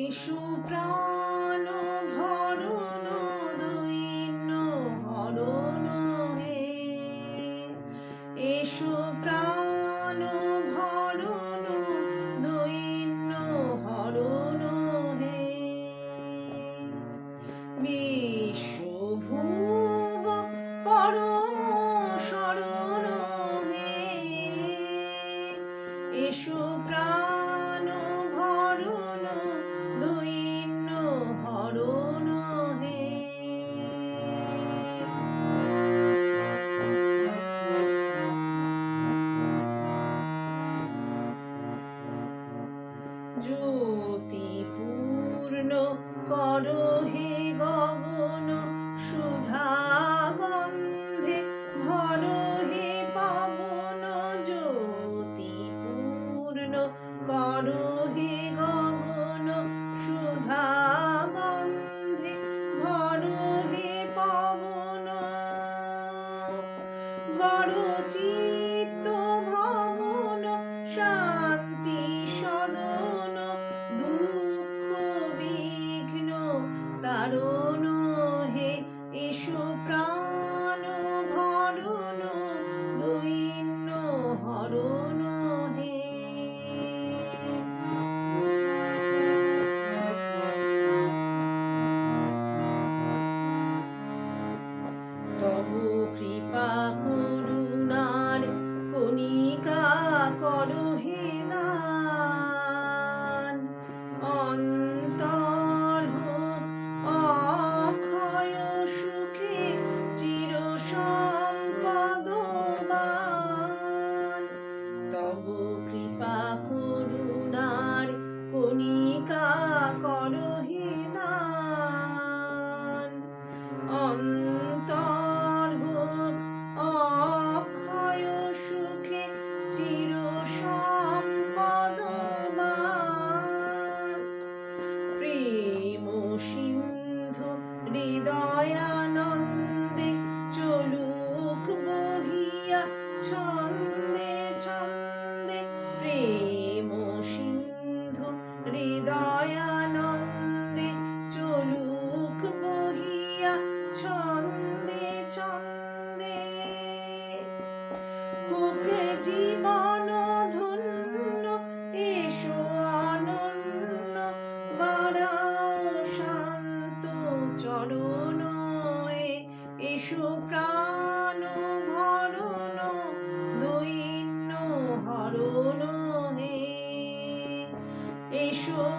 এসো প্রাণ ভরণ দৈন্য হরণ হে। এসো প্রাণ ভরণ দৈন্য হরণ হে। বিশ্বভুব পরম শরণ হে। এসো প্রাণ জ্যোতিপূর্ণ করো হে গগন সুধা গন্ধে ভর হে জ্যোতি জ্যোতিপূর্ণ কর তবু কৃপা করুণার কণিকা করো হৃদয়ানন্দে চলুক বহিয়া, ছন্দে ছন্দে। হোক জীবন ধন্য, এসো অনন্য বাড়াও শান্ত চরণ। এসো প্রাণ